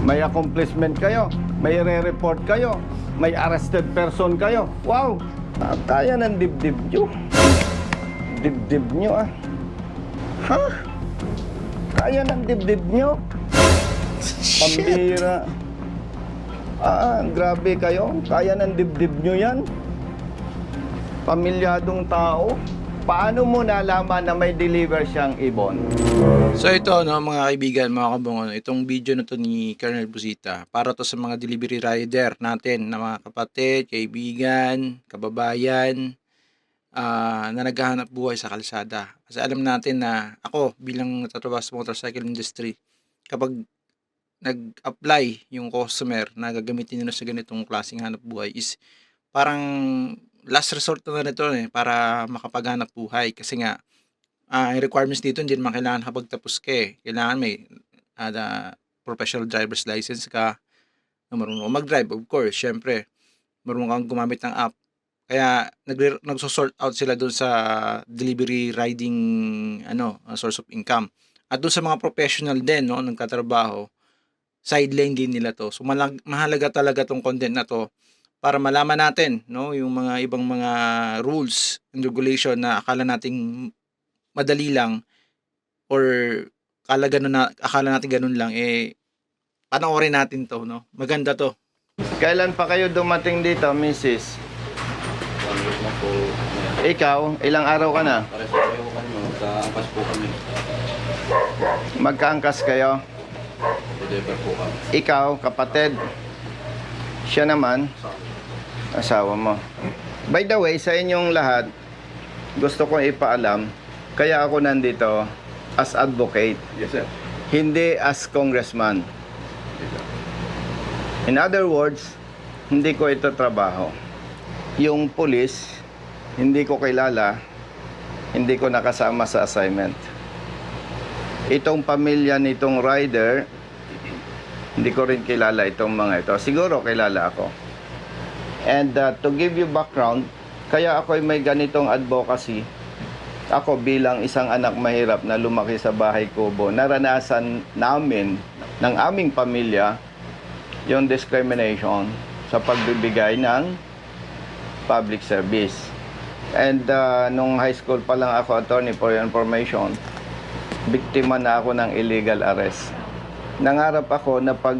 May accomplishment kayo. May re-report kayo. May arrested person kayo. Wow! Kaya ng dibdib nyo. Dibdib nyo ah. Ha? Kaya ng dibdib nyo? Pambira. Ah, grabe kayo. Kaya ng dibdib nyo yan. Pamilyadong tao. Paano mo nalaman na may deliver siyang ibon? So ito no mga kaibigan, mga kabungon, itong video na to ni Colonel Busita para to sa mga delivery rider natin na mga kapatid, kaibigan, kababayan ah, na naghahanap buhay sa kalsada. Kasi alam natin na ako bilang natatrabaho sa motorcycle industry, kapag nag-apply yung customer na gagamitin nila sa ganitong klaseng hanap buhay is parang last resort na nito eh para makapaghanap buhay kasi nga ang requirements dito hindi naman kailangan kapag tapos ka eh. Kailangan may ada professional driver's license ka, na marunong mag-drive, of course, syempre. Marunong kang gumamit ng app. Kaya nagre nagso-sort out sila doon sa delivery riding ano, ah, source of income. At doon sa mga professional din no, nagtatrabaho, sideline din nila to. So malag- mahalaga talaga tong content na to para malaman natin no yung mga ibang mga rules and regulation na akala nating madali lang or akala ganun na akala natin ganun lang eh panoorin natin to no maganda to Kailan pa kayo dumating dito, Mrs.? One week na po. Ikaw, ilang araw ka na? Para sa kayo kami, sa angkas po kami. Magkaangkas kayo? Deliver po kami. Ikaw, kapatid. Siya naman, asawa mo. By the way, sa inyong lahat, gusto kong ipaalam, kaya ako nandito as advocate, Yes, sir. hindi as congressman. In other words, hindi ko ito trabaho. Yung police, hindi ko kilala, hindi ko nakasama sa assignment. Itong pamilya nitong rider, hindi ko rin kilala itong mga ito. Siguro kilala ako. And uh, to give you background, kaya ako may ganitong advocacy. Ako bilang isang anak mahirap na lumaki sa bahay kubo, naranasan namin ng aming pamilya yung discrimination sa pagbibigay ng public service. And uh, nung high school pa lang ako, attorney for your information, biktima na ako ng illegal arrest. Nangarap ako na pag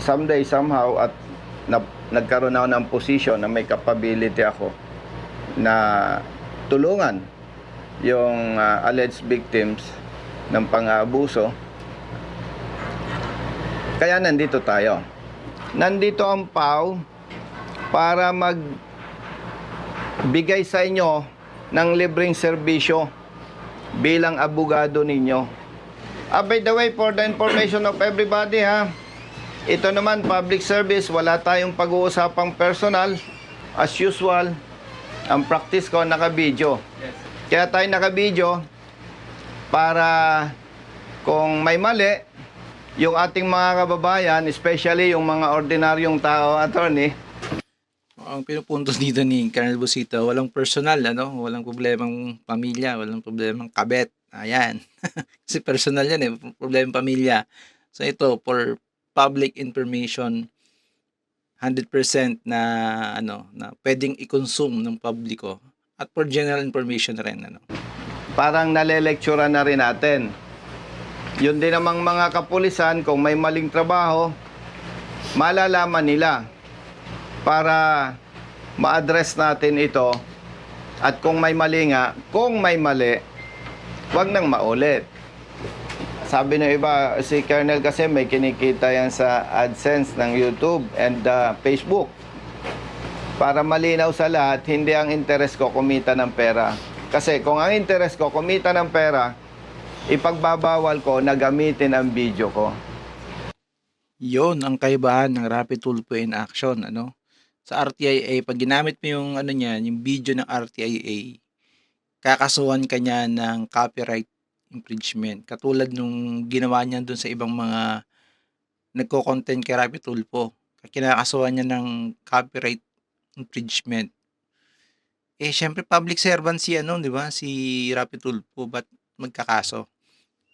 someday somehow at na, nagkaroon ako ng position na may capability ako na tulungan yung uh, alleged victims ng pang-aabuso. Kaya nandito tayo. Nandito ang PAW para mag bigay sa inyo ng libreng serbisyo bilang abogado ninyo. Ah, by the way, for the information of everybody ha, ito naman public service, wala tayong pag-uusapang personal. As usual, ang practice ko naka-video. Kaya tayo naka-video para kung may mali, yung ating mga kababayan, especially yung mga ordinaryong tao, attorney, ang pinupuntos dito ni Colonel Busita walang personal ano? Walang problemang pamilya walang problemang kabet. Ayan. Kasi personal yan eh. Problemang pamilya. So ito for public information 100% na ano na pwedeng i-consume ng publiko at for general information rin ano parang nalelektura na rin natin. Yun din namang mga kapulisan, kung may maling trabaho, malalaman nila para ma-address natin ito at kung may mali nga, kung may mali, wag nang maulit. Sabi ng iba, si Colonel kasi may kinikita yan sa AdSense ng YouTube and uh, Facebook. Para malinaw sa lahat, hindi ang interest ko kumita ng pera. Kasi kung ang interest ko kumita ng pera, ipagbabawal ko na gamitin ang video ko. Yon ang kaibahan ng Rapid Tulpo in Action, ano? Sa RTIA, pag ginamit mo yung ano niyan, yung video ng RTIA, kakasuhan ka niya ng copyright infringement. Katulad nung ginawa niya dun sa ibang mga nagko-content kay Rapid Tulpo. Kinakasuhan niya ng copyright infringement. Eh, syempre, public servant si ano, di ba? Si Rapid Tulpo, ba't magkakaso?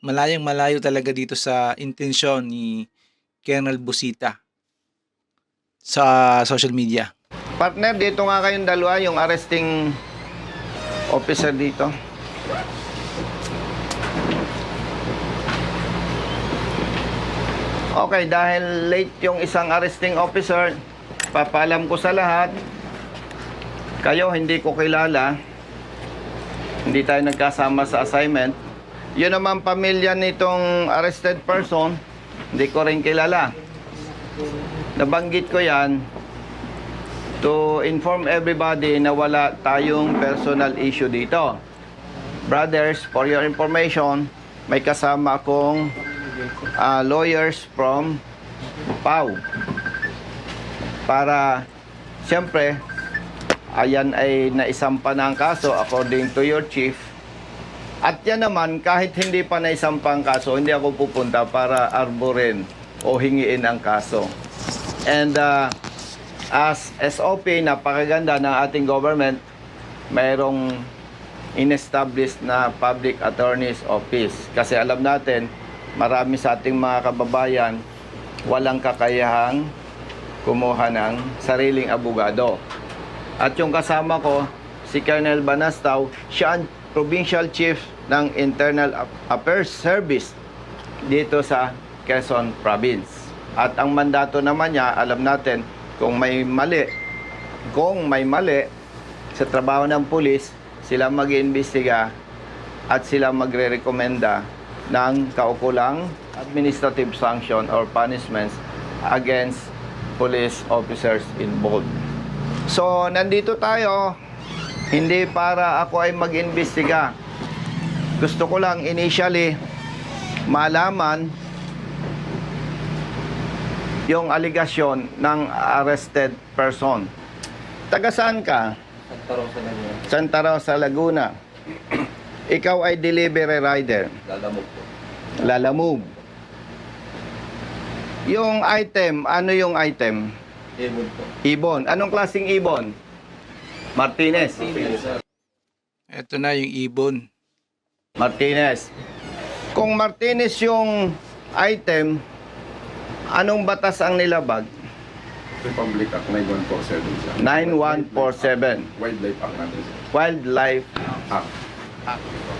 Malayang malayo talaga dito sa intensyon ni Colonel Busita sa social media. Partner, dito nga kayong dalawa, yung arresting officer dito. Okay, dahil late yung isang arresting officer, papalam ko sa lahat, kayo hindi ko kilala, hindi tayo nagkasama sa assignment. Yun naman pamilya nitong arrested person, hindi ko rin kilala. Nabanggit ko yan to inform everybody na wala tayong personal issue dito. Brothers, for your information, may kasama akong ah, lawyers from PAW. Para, siyempre, ayan ay naisampa na ang kaso according to your chief. At yan naman, kahit hindi pa naisampa ang kaso, hindi ako pupunta para arborin o hingiin ang kaso. And uh, as SOP, napakaganda ng ating government, mayroong in-establish na Public Attorney's Office. Kasi alam natin, marami sa ating mga kababayan walang kakayahang kumuha ng sariling abogado. At yung kasama ko, si Colonel Banastaw, siya ang Provincial Chief ng Internal Affairs Service dito sa Quezon Province. At ang mandato naman niya, alam natin, kung may mali, kung may mali sa trabaho ng pulis, sila mag-iimbestiga at sila magre-rekomenda ng kaukulang administrative sanction or punishments against police officers involved. So, nandito tayo, hindi para ako ay mag-imbestiga. Gusto ko lang initially malaman yung aligasyon ng arrested person. Taga saan ka? Santa Rosa na yun. Santa Rosa, Laguna. Ikaw ay delivery rider. Lalamog po. Lalamove. Yung item, ano yung item? Ibon po. Ibon. Anong klaseng ibon? Martinez. Sir. Ito na yung ibon. Martinez. Kung Martinez yung item, anong batas ang nilabag? Republic Act 9147 siya. 9147. Wildlife Act natin siya. Wildlife Act.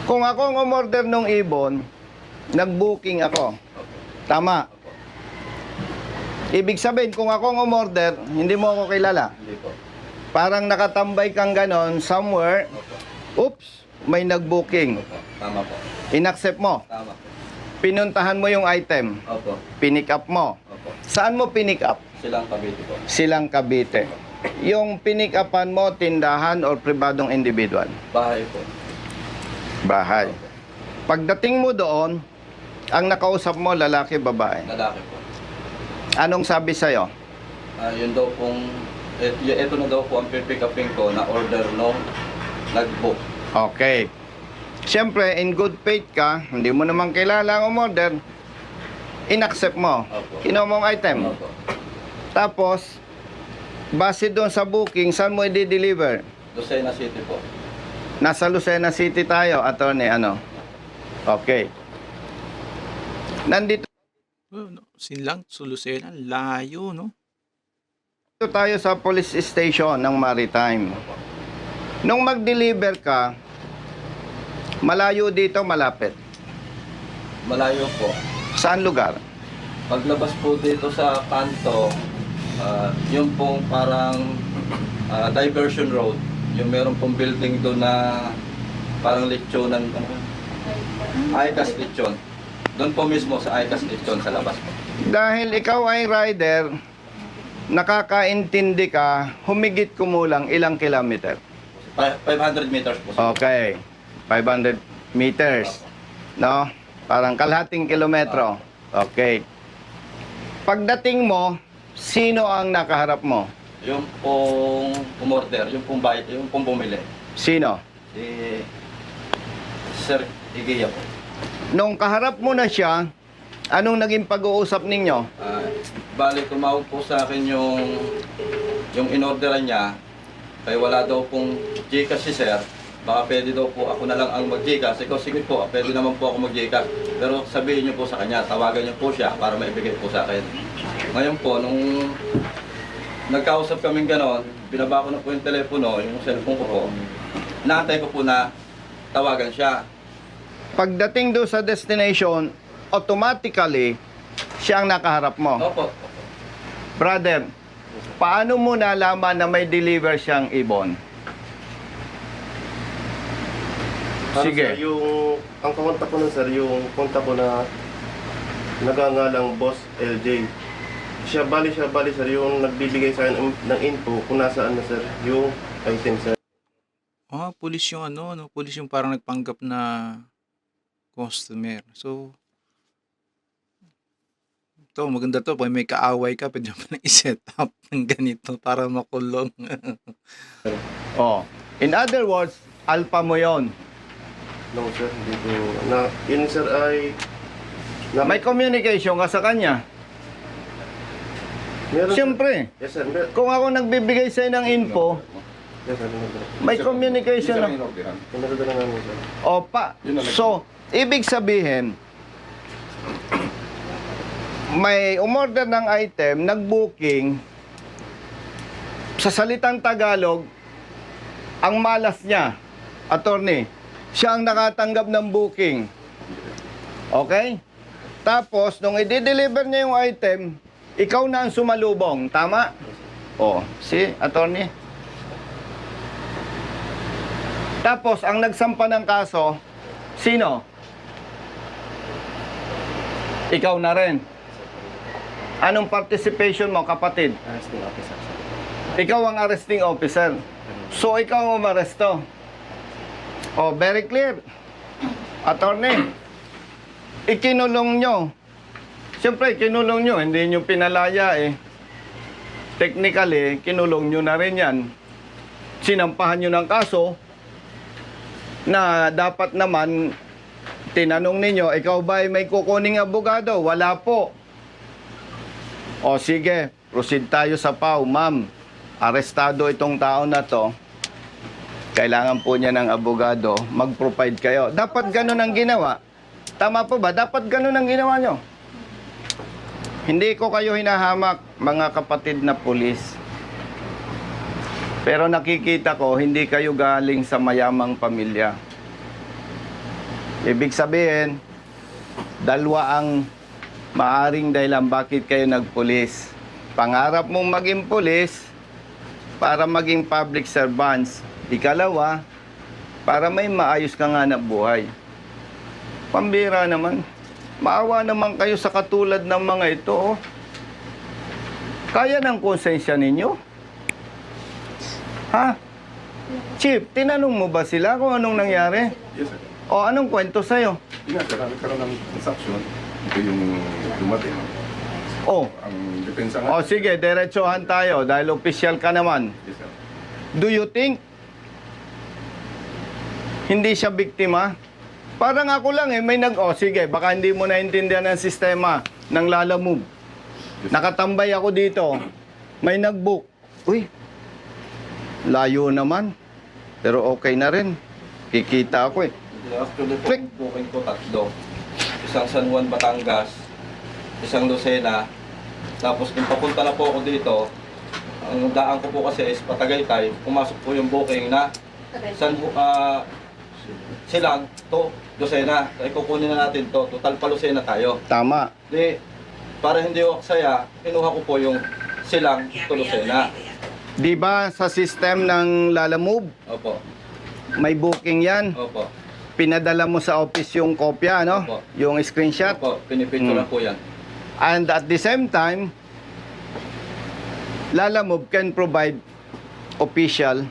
Kung ako ang umorder ng ibon, nag-booking ako. Tama. Ibig sabihin, kung ako ang umorder, hindi mo ako kilala. Hindi po. Parang nakatambay kang ganon somewhere, oops, may nag-booking. Opo. Tama po. Inaccept mo. Tama po. Pinuntahan mo yung item. Opo. Pinick up mo. Opo. Saan mo pinick up? Silang kabiti po. Silang Cavite. Yung pinick upan mo, tindahan or pribadong individual? Bahay po. Bahay. Pagdating mo doon, ang nakausap mo, lalaki, babae. Lalaki po. Anong sabi sa'yo? Ah, yun daw pong, et, y- ito na daw po ang pipick upin ko na order nung nag-book. Okay. Siyempre, in good faith ka, hindi mo naman kilala ang umorder, inaccept mo. Opo. Kinuha mo ang item. Opo. Tapos, base doon sa booking, saan mo i-deliver? Lucena City po. Nasa Lucena City tayo, attorney, ano? Okay. Nandito Oh, no. Sinlang, Sulusena, layo, no? tayo sa police station ng Maritime. Nung mag-deliver ka, malayo dito, malapit. Malayo po. Saan lugar? Paglabas po dito sa kanto, ah, yung pong parang ah, diversion road, yung meron pong building doon na parang lechonan, ano? ICAS lechon. Doon po mismo sa ICAS lechon sa labas po. Dahil ikaw ay rider, nakakaintindi ka, humigit kumulang ilang kilometer. Fi- 500 meters po. sir. Okay. 500 meters. No? Parang kalahating kilometro. Okay. Pagdating mo, sino ang nakaharap mo? Yung pong umorder, yung pong bayad, yung pong bumili. Sino? Si Sir Igiya po. Nung kaharap mo na siya, anong naging pag-uusap ninyo? Ah, bali, tumawag po sa akin yung yung inorderan niya. Kaya wala daw pong Gcash si Sir. baka pwede daw po ako na lang ang mag-Gcash. Ikaw, sige po, pwede naman po ako mag-Gcash. Pero sabihin niyo po sa kanya, tawagan niyo po siya para maibigay po sa akin. Ngayon po, nung nagkausap kaming ganon, binaba ko na po yung telepono, yung cellphone ko po. Naantay ko po na tawagan siya. Pagdating doon sa destination, automatically, siya ang nakaharap mo. Opo. Brother, paano mo nalaman na may deliver siyang ibon? Ano, Sige. Sir, yung, ang kakontak ko nun sir, yung kontak ko na nagangalang Boss LJ. Siya bali siya bali sir, yung nagbibigay sa akin ng- ng info kung nasaan na sir, yung item sir. Ah, pulis yung ano, no? Pulis yung parang nagpanggap na customer. So, ito, maganda to. Pag may kaaway ka, pwede mo na i-set up ng ganito para makulong. Oh. In other words, alpha mo yon. No sir, hindi ko, na, yun sir ay, na, May communication ka sa kanya. Meron sir. Siyempre, Yes sir, mer- kung ako nagbibigay sa'yo ng info, yes sir, meron may communication na. na. Namin sir. Opa. Yun ang nag- So, ibig sabihin, may umorder ng item, nag-booking, sa salitang Tagalog, ang malas niya, attorney, siya ang nakatanggap ng booking. Okay? Tapos, nung i-deliver niya yung item, ikaw na ang sumalubong. Tama? O, si attorney? Tapos, ang nagsampa ng kaso, sino? Ikaw na rin. Anong participation mo, kapatid? Arresting officer. Ikaw ang arresting officer. So, ikaw ang umaresto. Oh, very clear. Attorney, ikinulong nyo. Siyempre, kinulong nyo. Hindi nyo pinalaya eh. Technically, kinulong nyo na rin yan. Sinampahan nyo ng kaso na dapat naman tinanong ninyo, ikaw ba ay may kukuning abogado? Wala po. O sige, proceed tayo sa PAW, ma'am. Arestado itong tao na to. Kailangan po niya ng abogado. Mag-provide kayo. Dapat ganun ang ginawa. Tama po ba? Dapat ganun ang ginawa nyo. Hindi ko kayo hinahamak, mga kapatid na pulis. Pero nakikita ko, hindi kayo galing sa mayamang pamilya. Ibig sabihin, dalawa ang maaring dahilan bakit kayo nagpulis. Pangarap mong maging pulis para maging public servants. Ikalawa, para may maayos kang hanap buhay. Pambira naman. Maawa naman kayo sa katulad ng mga ito. oh. Kaya ng konsensya ninyo? Ha? Chief, tinanong mo ba sila kung anong nangyari? Yes, sir. O anong kwento sa'yo? Yun nga, sir, nagkaroon ng transaction. Ito yung dumating. Oh, Ang depensa nga. o sige, diretsohan tayo dahil official ka naman. Yes, sir. Do you think hindi siya biktima? Parang ako lang eh, may nag... O sige, baka hindi mo naintindihan ang sistema ng Lala Move. Nakatambay ako dito. May nag-book. Uy, layo naman. Pero okay na rin. Kikita ako eh. Actually Click. booking ko tatlo. Isang San Juan, Batangas, isang Lucena, tapos nung papunta na po ako dito, ang daan ko po kasi is Patagaytay, pumasok po yung booking na San Ju- ah, Silang to Lucena. Ay kukunin na natin to, total pa Lucena tayo. Tama. Di, para hindi ako saya, kinuha ko po yung Silang to Lucena. Di ba sa system ng Lala Move, Opo, may booking yan. opo, Pinadala mo sa office yung kopya, no? Opo. Yung screenshot. opo, pinipicture Hmm. po yan. And at the same time, Lala Move can provide official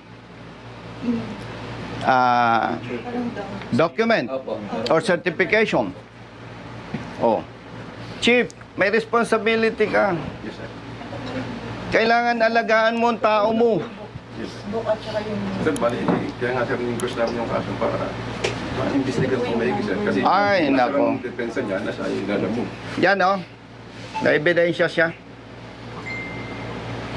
uh, document or certification. Oh. Chief, may responsibility ka. Yes, sir. Kailangan alagaan mo ang tao mo. Yes, sir. Bali, kaya nga sir, in-request namin yung kaso para ma-investigan kung may sir. Kasi Ay, nasa nako. ang depensa niya, nasa lala mo. Yan, oh. Na ebidensya siya.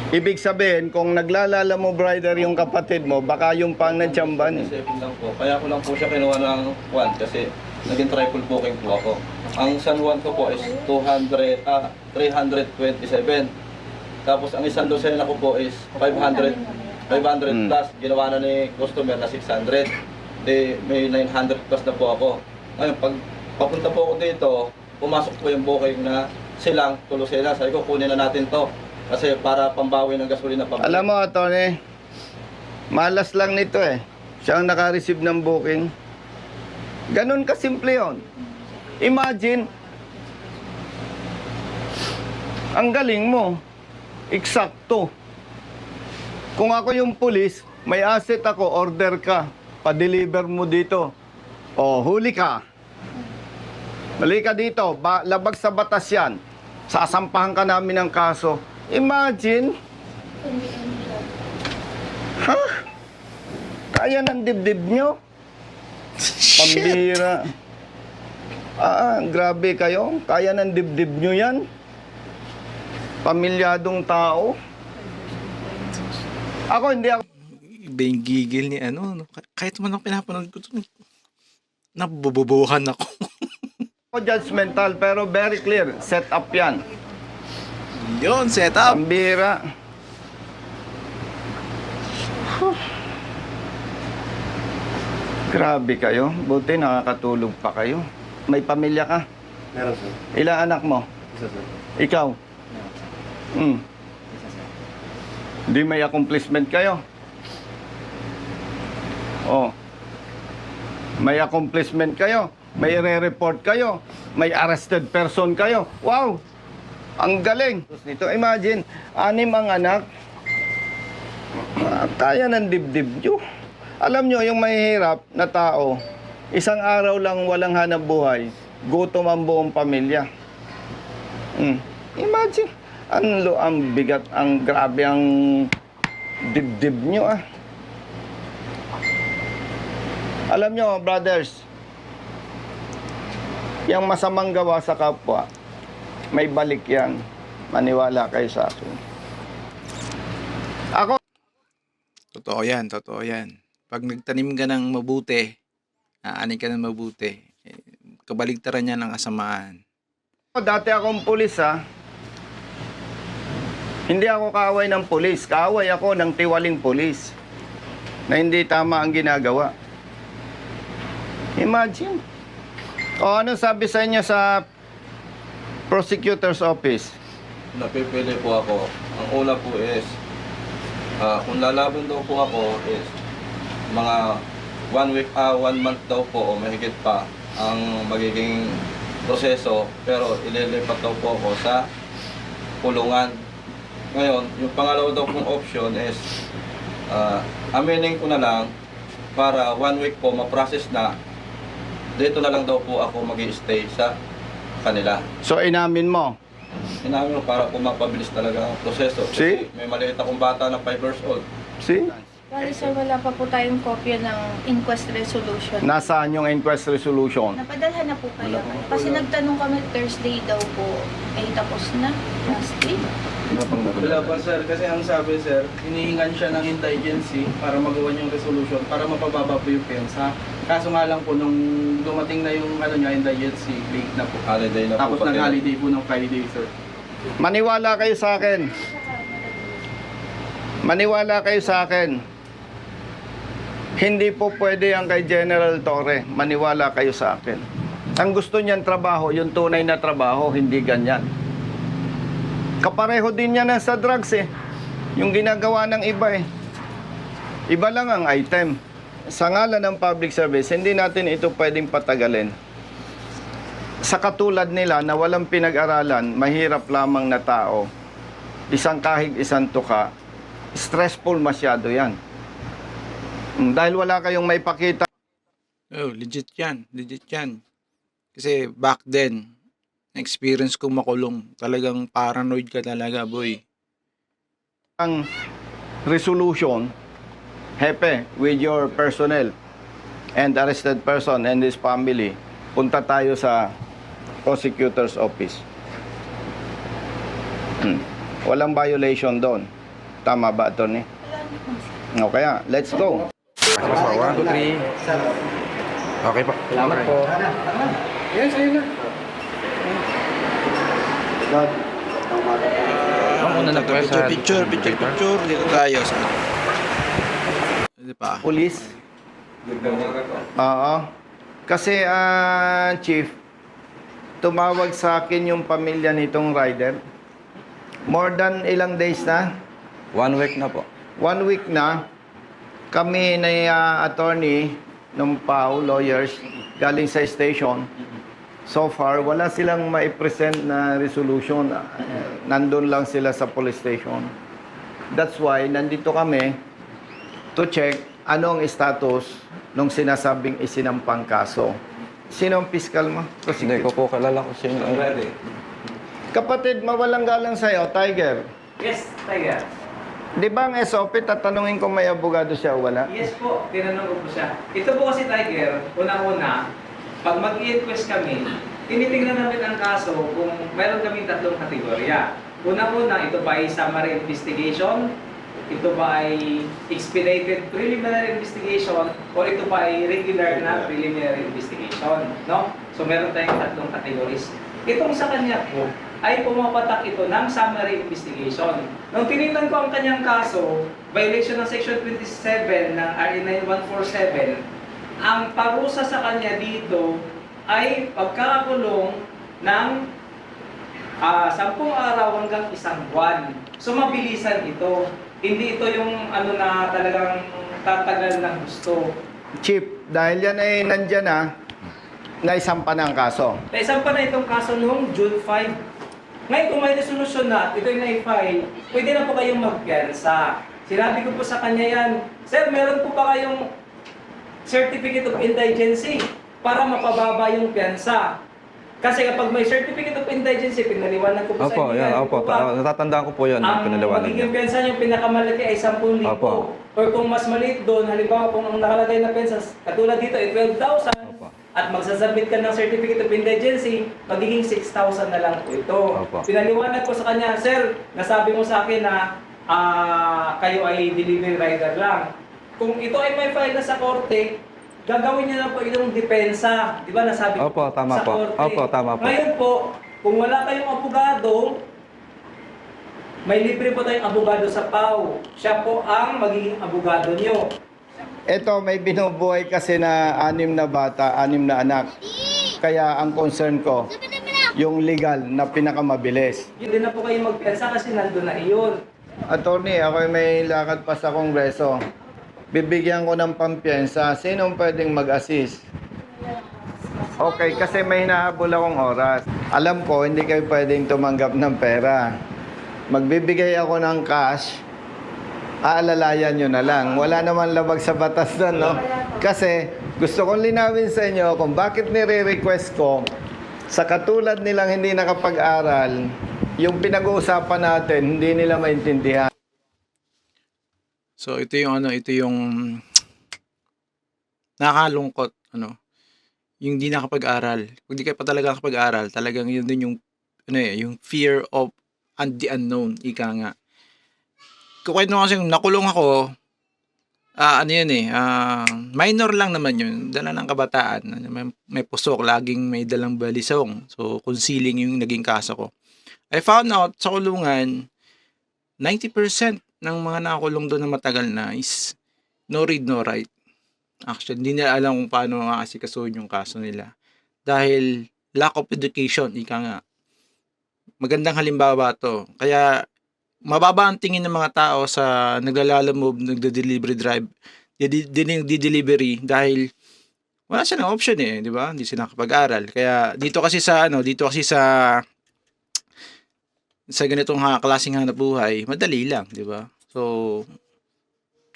Ibig sabihin, kung naglalala mo, brother, yung kapatid mo, baka yung pang natsamban eh. 27 lang po. Kaya ko lang po siya kinuha ng Juan kasi naging triple booking po ako. Ang San Juan ko po is 200, ah, 327. Tapos ang isang dosena ko po is 500, 500 Hmm. plus. Ginawa na ni customer na 600. Di, may 900 plus na po ako. Ngayon, pag papunta po ako dito, pumasok po yung booking na silang tulusena. Sabi ko, kunin na natin to. Kasi para pambawi ng gasolina pambalik. Alam mo, Tony, malas lang nito eh. Siya ang naka-receive ng booking. Ganon kasimple yon. Imagine, ang galing mo, eksakto. Kung ako yung pulis, may asset ako, order ka, pa-deliver mo dito. O, huli ka. Mali ka dito, ba, labag sa batas yan. Sasampahan ka namin ng kaso. Imagine, ha? Kaya ng dibdib nyo? Pambira. Ah, grabe kayo. Kaya ng dibdib nyo yan? Pamilyadong tao. Ako hindi ako Iba yung gigil ni ano. no? Kahit man ako pinapanood ko ito, nabububuhan ako. judgmental pero very clear. Set up yan. Yun, setup. Pambira. Grabe kayo. Buti nakakatulog pa kayo. May pamilya ka. Meron sir. Ilang anak mo? Isa sir. Ikaw? Hmm. Di may accomplishment kayo? Oh. May accomplishment kayo? May re-report kayo? May arrested person kayo? Wow! Ang galing! Nito, imagine, anim ang anak. Ah, Kaya ng dibdib nyo. Alam nyo, yung mahihirap na tao, isang araw lang walang hanap buhay, gutom ang buong pamilya. Mm. Imagine, ang, lo, ang bigat, ang grabe ang dibdib nyo ah. Alam nyo, brothers, yung masamang gawa sa kapwa, may balik yan. Maniwala kayo sa akin. Ako, Totoo yan, totoo yan. Pag nagtanim ka ng mabuti, aani ka ng mabuti, eh, kabaligtaran niya ng kasamaan. dati akong pulis ha. Hindi ako kaaway ng pulis. Kaaway ako ng tiwaling pulis. Na hindi tama ang ginagawa. Imagine. O ano sabi sa inyo sa prosecutor's office? napipili po ako. Ang una po is, ah, kung lalaban daw po ako is, mga one week, ah, one month daw po o mahigit pa ang magiging proseso. Pero ililipat daw po ako sa kulungan. Ngayon, yung pangalawa daw pong option is, ah, aminin ko na lang para one week po ma-process na dito na lang daw po ako mag stay sa kanila. So inamin mo. Inamin ko para po mapabilis talaga ang proseso. See? Kasi may maliit akong bata na 5 years old. See? Bali sir, wala pa po tayong kopya ng inquest resolution. Nasaan yung inquest resolution? Napadalhan na po kayo. Kasi nagtanong kami Thursday daw po. Ay tapos na. Last week. Wala pa sir, kasi ang sabi sir, hinihingan siya ng indigency para magawa yung resolution para mapababa po yung pensa. Kaso nga lang po, nung dumating na yung ano niya, indigency, late na po. Holiday na Tapos po. pati. nag-holiday po ng Friday sir. Maniwala kayo sa akin. Maniwala kayo sa akin. Hindi po pwede ang kay General Torre. Maniwala kayo sa akin. Ang gusto niyan trabaho, yung tunay na trabaho, hindi ganyan. Kapareho din yan sa drugs eh. Yung ginagawa ng iba eh. Iba lang ang item. Sa ngalan ng public service, hindi natin ito pwedeng patagalin. Sa katulad nila na walang pinag-aralan, mahirap lamang na tao, isang kahig, isang tuka, stressful masyado yan. Mm, Dahil wala kayong may pakita Oh, legit yan. Legit yan. Kasi back then, experience kong makulong. Talagang paranoid ka talaga, boy. ang resolution, hepe, with your personnel and arrested person and his family, punta tayo sa prosecutor's office. Hmm. Walang violation doon. Tama ba, Tony? Wala naman, sir. O kaya, let's go. Okay po. Salamat po. Yes, ayun na. Ako na lang. Picture, picture, picture, picture. Dito tayo. Sa... Hindi pa. Police? Oo. Kasi, ah, Chief, tumawag sa akin yung pamilya nitong rider. More than ilang days na? One week na po. One week na, kami na ah, attorney ng PAO, lawyers, galing sa station. So far, wala silang maipresent na resolution. Nandun lang sila sa police station. That's why, nandito kami to check anong status nung sinasabing isinampang kaso. Sino ang fiscal mo? Hindi ko po kalala ko sino. Kapatid, mawalang galang sa'yo, Tiger. Yes, Tiger. Di ba ang SOP, tatanungin kung may abogado siya o wala? Yes po, tinanong ko po siya. Ito po kasi Tiger, unang-una, pag mag-inquest kami, tinitingnan namin ang kaso kung meron kaming tatlong kategorya. Unang-una, ito ba ay summary investigation? Ito ba ay expedited preliminary investigation? O ito ba ay regular na preliminary investigation? No? So meron tayong tatlong categories. Itong sa kanya po, ay pumapatak ito ng summary investigation. Nung tinignan ko ang kanyang kaso, violation ng Section 27 ng RA 9147, ang parusa sa kanya dito ay pagkakakulong ng ah 10 araw hanggang isang buwan. So mabilisan ito. Hindi ito yung ano na talagang tatagal ng gusto. Chief, dahil yan ay nandyan na, naisampa na ang kaso. Naisang pa na itong kaso noong June 5. Ngayon kung may resolusyon na at ito yung na-file, pwede na po kayong magpiyansa. Sinabi ko po sa kanya yan, Sir, meron po ba kayong Certificate of Indigency para mapababa yung piyansa? Kasi kapag may Certificate of Indigency, pinaliwanag ko po sa Opo, inyo. yan, opo. di po ba? Ta- natatandaan ko po yan. ang Pinaliwanag magiging pensa yung pinakamalaki ay 10,000. Opo. Or kung mas maliit doon, halimbawa kung ang nakalagay na pensa, katulad dito ay 12,000, Opo. At magsasubmit ka ng Certificate of Indigency, magiging 6,000 na lang po ito. Opo. Pinaliwanag ko sa kanya, Sir, nasabi mo sa akin na ah, kayo ay delivery rider lang. Kung ito ay may file na sa korte, gagawin niya na po itong depensa. Di ba nasabi ko Opo, tama sa po. korte? Opo, tama po. Ngayon po, kung wala kayong abogado, may libre po tayong abogado sa PAW. Siya po ang magiging abogado niyo. Ito, may binubuhay kasi na anim na bata, anim na anak. Kaya ang concern ko, yung legal na pinakamabilis. Hindi na po kayo magpensa kasi nandun na iyon. Attorney, ako ay may lakad pa sa kongreso. Bibigyan ko ng pampiyansa. Sinong pwedeng mag-assist? Okay, kasi may hinahabol akong oras. Alam ko, hindi kayo pwedeng tumanggap ng pera. Magbibigay ako ng cash, aalalayan nyo na lang. Wala naman labag sa batas doon, no? Kasi gusto kong linawin sa inyo kung bakit nire-request ko sa katulad nilang hindi nakapag-aral, yung pinag-uusapan natin, hindi nila maintindihan. So ito yung ano, ito yung nakalungkot ano. Yung di nakapag-aral. Kung di ka pa talaga nakapag-aral, talagang yun din yung ano eh, yung fear of and the unknown, ika nga. Kukwento ko kasi nakulong ako, ah ano yun eh, ah, minor lang naman yun, dala ng kabataan. May, may pusok, laging may dalang balisong. So, concealing yung naging kaso ko. I found out sa kulungan, 90% ng mga nakakulong doon na matagal na is no read, no write. Actually, hindi nila alam kung paano aasikasuhin yung kaso nila. Dahil lack of education, ika nga. Magandang halimbawa to. Kaya, mababa ang tingin ng mga tao sa naglalalamob, nagde-delivery drive, di-delivery dahil wala silang option eh, di ba? Hindi sila nakapag-aral. Kaya dito kasi sa ano, dito kasi sa sa ganitong ha, klaseng hanap buhay, madali lang, di ba? So,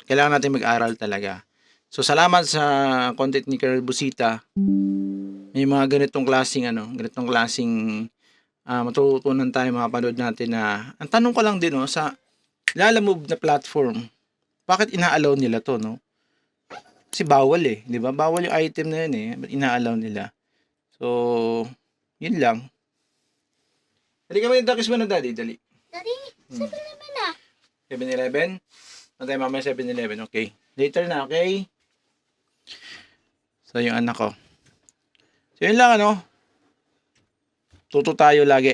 kailangan natin mag-aral talaga. So, salamat sa content ni Colonel Busita. May mga ganitong klaseng ano, ganitong klaseng ah, matututunan tayo, mapanood natin na, ang tanong ko lang din, no, sa lalamove na platform, bakit ina-allow nila to, no? Kasi bawal eh, di ba? Bawal yung item na yun eh, ina-allow nila? So, yun lang. Dali ka ba yung dakis mo na daddy? Dali. Daddy, sabi naman na. 7-Eleven? Ano tayo mamaya 7-Eleven? Okay. Later na, okay? So, yung anak ko. So, yun lang, ano? Tuto tayo lagi.